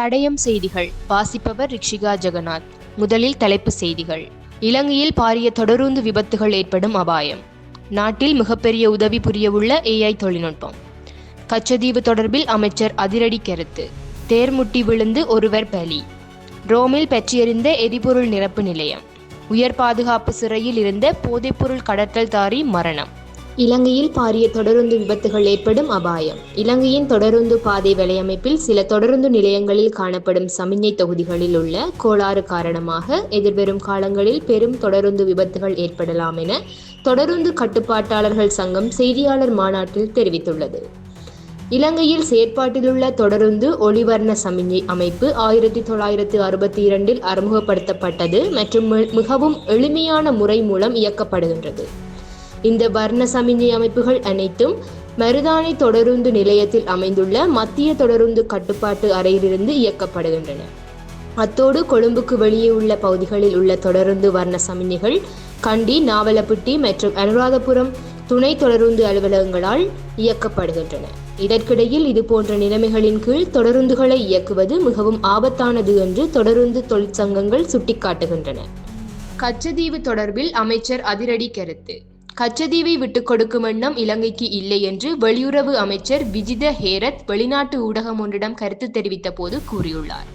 தடயம் செய்திகள். வாசிப்பவர் ரிக்ஷிகா ஜெகநாத். முதலில் தலைப்பு செய்திகள். இலங்கையில் பாரிய தொடருந்து விபத்துகள் ஏற்படும் அபாயம். நாட்டில் மிகப்பெரிய உதவி புரியவுள்ள ஏஐ தொழில்நுட்பம். கச்சதீவு தொடர்பில் அமைச்சர் அதிரடி கருத்து. தேர்முட்டி விழுந்து ஒருவர் பலி. ரோமில் பெற்றியறிந்த எரிபொருள் நிரப்பு நிலையம். உயர் பாதுகாப்பு சிறையில் இருந்த போதைப்பொருள் கடத்தல்தாரி மரணம். இலங்கையில் பாரிய தொடருந்து விபத்துகள் ஏற்படும் அபாயம். இலங்கையின் தொடருந்து பாதை வலையமைப்பில் சில தொடருந்து நிலையங்களில் காணப்படும் சமிஞ்சை தொகுதிகளில் உள்ள கோளாறு காரணமாக எதிர்வரும் காலங்களில் பெரும் தொடருந்து விபத்துகள் ஏற்படலாம் என தொடருந்து கட்டுப்பாட்டாளர்கள் சங்கம் செய்தியாளர் மாநாட்டில் தெரிவித்துள்ளது. இலங்கையில் செயற்பாட்டிலுள்ள தொடருந்து ஒளிவர்ண சமிஞ்சை அமைப்பு ஆயிரத்தி தொள்ளாயிரத்து அறுபத்தி இரண்டில் அறிமுகப்படுத்தப்பட்டது மற்றும் மிகவும் எளிமையான முறை மூலம் இயக்கப்படுகின்றது. இந்த வர்ண சமிஞ்சை அமைப்புகள் அனைத்தும் மருதானை தொடருந்து நிலையத்தில் அமைந்துள்ள மத்திய தொடருந்து கட்டுப்பாட்டு அறையிலிருந்து இயக்கப்படுகின்றன. அத்தோடு கொழும்புக்கு வெளியே உள்ள பகுதிகளில் உள்ள தொடருந்து வர்ண சமிஞ்சைகள் கண்டி நாவலப்பிட்டி மற்றும் அனுராதபுரம் துணை தொடருந்து அலுவலகங்களால் இயக்கப்படுகின்றன. இதற்கிடையில் இதுபோன்ற நிலைமைகளின் கீழ் தொடருந்துகளை இயக்குவது மிகவும் ஆபத்தானது என்று தொடருந்து தொழிற்சங்கங்கள் சுட்டிக்காட்டுகின்றன. கச்சதீவு தொடர்பில் அமைச்சர் அதிரடி கருத்து. கச்சதீவை விட்டுக் கொடுக்கும் எண்ணம் இலங்கைக்கு இல்லை என்று வெளியுறவு அமைச்சர் விஜித ஹேரத் வெளிநாட்டு ஊடகம் ஒன்றிடம் கருத்து தெரிவித்த போது கூறியுள்ளார்.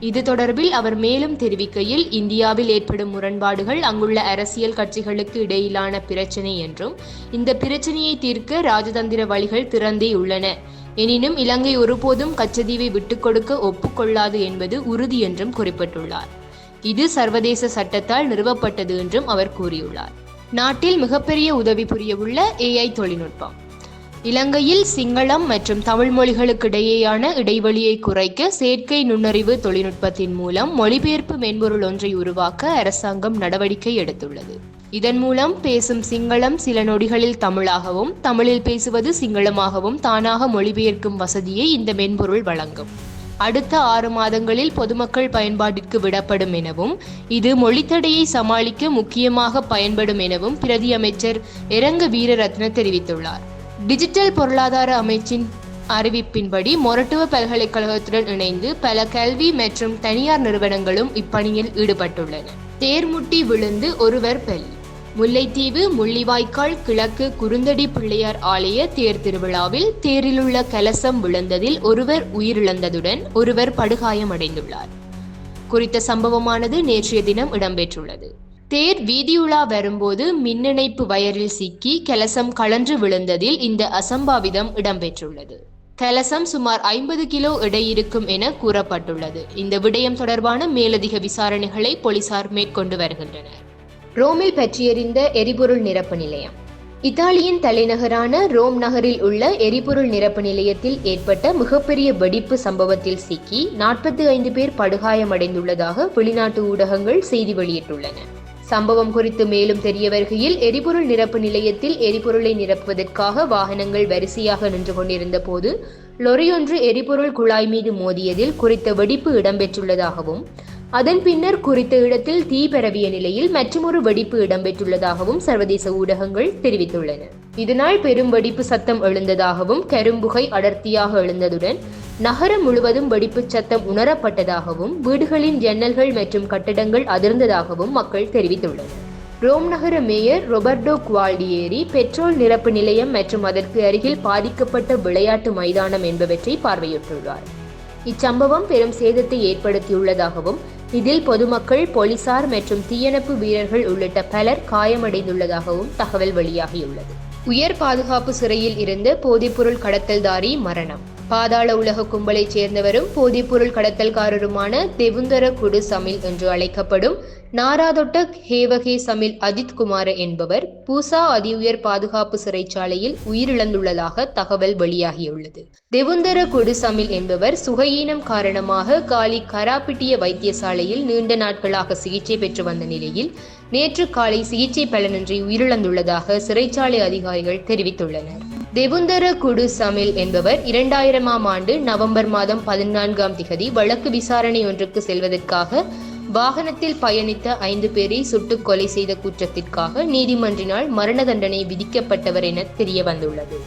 இது தொடர்பில் அவர் மேலும் தெரிவிக்கையில் இந்தியாவில் ஏற்படும் முரண்பாடுகள் அங்குள்ள அரசியல் கட்சிகளுக்கு இடையிலான பிரச்சினை என்றும் இந்த பிரச்சனையை தீர்க்க ராஜதந்திர வழிகள் திறந்தே உள்ளன. எனினும் இலங்கை ஒருபோதும் கச்சதீவை விட்டுக் கொடுக்க ஒப்புக்கொள்ளாது என்பது உறுதி என்றும் குறிப்பிட்டுள்ளார். இது சர்வதேச சட்டத்தால் நிறுவப்பட்டது என்றும் அவர் கூறியுள்ளார். நாட்டில் மிகப்பெரிய உதவி புரியவுள்ள ஏஐ தொழில்நுட்பம். இலங்கையில் சிங்களம் மற்றும் தமிழ் மொழிகளுக்கிடையேயான இடைவெளியை குறைக்க செயற்கை நுண்ணறிவு தொழில்நுட்பத்தின் மூலம் மொழிபெயர்ப்பு மென்பொருள் ஒன்றை உருவாக்க அரசாங்கம் நடவடிக்கை எடுத்துள்ளது. இதன் மூலம் பேசும் சிங்களம் சில நொடிகளில் தமிழாகவும் தமிழில் பேசுவது சிங்களமாகவும் தானாக மொழிபெயர்க்கும் வசதியை இந்த மென்பொருள் வழங்கும். அடுத்த ஆறு மாதங்களில் பொதுமக்கள் பயன்பாட்டிற்கு விடப்படும் எனவும் இது மொழித்தடையை சமாளிக்க முக்கியமாக பயன்படும் எனவும் பிரதி அமைச்சர் இரங்க வீரரத்ன தெரிவித்துள்ளார். டிஜிட்டல் பொருளாதார அமைச்சின் அறிவிப்பின்படி மொரட்டுவ பல்கலைக்கழகத்துடன் இணைந்து பல கல்வி மற்றும் தனியார் நிறுவனங்களும் இப்பணியில் ஈடுபட்டுள்ளன. தேர்முட்டி விழுந்து ஒருவர் பலி. முல்லைத்தீவு முள்ளிவாய்க்கால் கிழக்கு குறுந்தடி பிள்ளையார் ஆலய தேர் திருவிழாவில் தேரிலுள்ள கலசம் விழுந்ததில் ஒருவர் உயிரிழந்ததுடன் ஒருவர் படுகாயமடைந்துள்ளார். குறித்த சம்பவமானது நேற்றைய தினம் இடம்பெற்றுள்ளது. தேர் வீதியுலா வரும்போது மின்னிணைப்பு வயரில் சிக்கி கலசம் கலன்று விழுந்ததில் இந்த அசம்பாவிதம் இடம்பெற்றுள்ளது. கலசம் சுமார் ஐம்பது கிலோ எடை இருக்கும் என கூறப்பட்டுள்ளது. இந்த விடயம் தொடர்பான மேலதிக விசாரணைகளை போலீசார் மேற்கொண்டு வருகின்றனர். ரோமில் பற்றியறிந்த எரிபொருள் நிரப்பு நிலையம். இத்தாலியின் தலைநகரான ரோம் நகரில் உள்ள எரிபொருள் நிரப்பு நிலையத்தில் ஏற்பட்ட மிகப்பெரிய வெடிப்பு சம்பவத்தில் சிக்கி நாற்பத்தி ஐந்து பேர் படுகாயமடைந்துள்ளதாக வெளிநாட்டு ஊடகங்கள் செய்தி வெளியிட்டுள்ளன. சம்பவம் குறித்து மேலும் தெரிய வருகையில் எரிபொருள் நிரப்பு நிலையத்தில் எரிபொருளை நிரப்புவதற்காக வாகனங்கள் வரிசையாக நின்று கொண்டிருந்த போது லொரியொன்று எரிபொருள் குழாய் மீது மோதியதில் குறித்த வெடிப்பு இடம்பெற்றுள்ளதாகவும் அதன் பின்னர் குறித்த இடத்தில் தீ பரவிய நிலையில் மற்றொரு வெடிப்பு இடம்பெற்றுள்ளதாகவும் சர்வதேச ஊடகங்கள் தெரிவித்துள்ளன. இதனால் பெரும் வெடிப்பு சத்தம் எழுந்ததாகவும் கரும்புகை அடர்த்தியாக எழுந்ததுடன் நகரம் முழுவதும் வெடிப்பு சத்தம் உணரப்பட்டதாகவும் வீடுகளின் ஜன்னல்கள் மற்றும் கட்டடங்கள் அதிர்ந்ததாகவும் மக்கள் தெரிவித்துள்ளனர். ரோம் நகர மேயர் ரொபர்டோ குவால்டியேரி பெட்ரோல் நிரப்பு நிலையம் மற்றும் அதற்கு அருகில் பாதிக்கப்பட்ட விளையாட்டு மைதானம் என்பவற்றை பார்வையிட்டுள்ளார். இச்சம்பவம் பெரும் சேதத்தை ஏற்படுத்தியுள்ளதாகவும் இதில் பொதுமக்கள் போலீசார் மற்றும் தீயணைப்பு வீரர்கள் உள்ளிட்ட பலர் காயமடைந்துள்ளதாகவும் தகவல் வெளியாகியுள்ளது. உயர் பாதுகாப்பு சிறையில் இருந்து போதைப்பொருள் கடத்தல்தாரி மரணம். பாதாள உலக கும்பலைச் சேர்ந்தவரும் போதைப்பொருள் கடத்தல்காரருமான தெவுந்தர குடு சமில் என்று அழைக்கப்படும் நாராதொட்ட ஹேவகே சமில் அஜித் குமார என்பவர் பூசா அதிஉயர் பாதுகாப்பு சிறைச்சாலையில் உயிரிழந்துள்ளதாக தகவல் வெளியாகியுள்ளது. தெவுந்தர குடு சமில் என்பவர் சுகையீனம் காரணமாக காலி கராப்பிட்டிய வைத்தியசாலையில் நீண்ட நாட்களாக சிகிச்சை பெற்று வந்த நிலையில் நேற்று காலை சிகிச்சை பலனின்றி உயிரிழந்துள்ளதாக சிறைச்சாலை அதிகாரிகள் தெரிவித்துள்ளனர். தெவுந்தர குடு சமில் என்பவர் இரண்டாயிரமாம் ஆண்டு நவம்பர் மாதம் பதினான்காம் திகதி வழக்கு விசாரணை ஒன்றுக்கு செல்வதற்காக வாகனத்தில் பயணித்த ஐந்து பேரை சுட்டுக் கொலை செய்த குற்றத்திற்காக நீதிமன்றினால் மரண தண்டனை விதிக்கப்பட்டவர் என தெரிய வந்துள்ளது